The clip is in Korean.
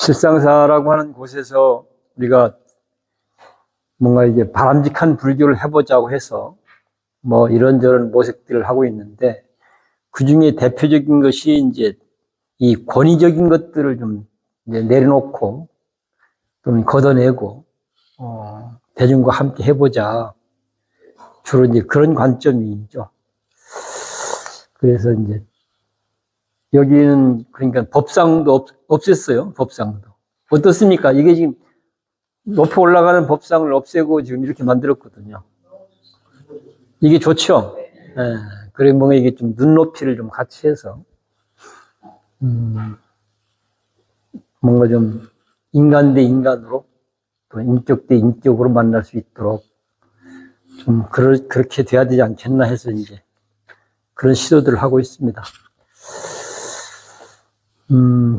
실상사라고 하는 곳에서 우리가 뭔가 이제 바람직한 불교를 해보자고 해서 뭐 이런저런 모색들을 하고 있는데 그 중에 대표적인 것이 이제 이 권위적인 것들을 좀 내려놓고 좀 걷어내고 어, 대중과 함께 해보자 주로 이제 그런 관점이죠. 그래서 이제 여기는 그러니까 법상도 없, 없앴어요. 법상도 어떻습니까? 이게 지금 높이 올라가는 법상을 없애고 지금 이렇게 만들었거든요. 이게 좋죠. 예, 그래 뭔가 이게 좀 눈높이를 좀 같이 해서 음, 뭔가 좀 인간 대 인간으로 또 인격 대 인격으로 만날 수 있도록 좀 그럴, 그렇게 돼야 되지 않겠나 해서 이제 그런 시도들을 하고 있습니다. Mm,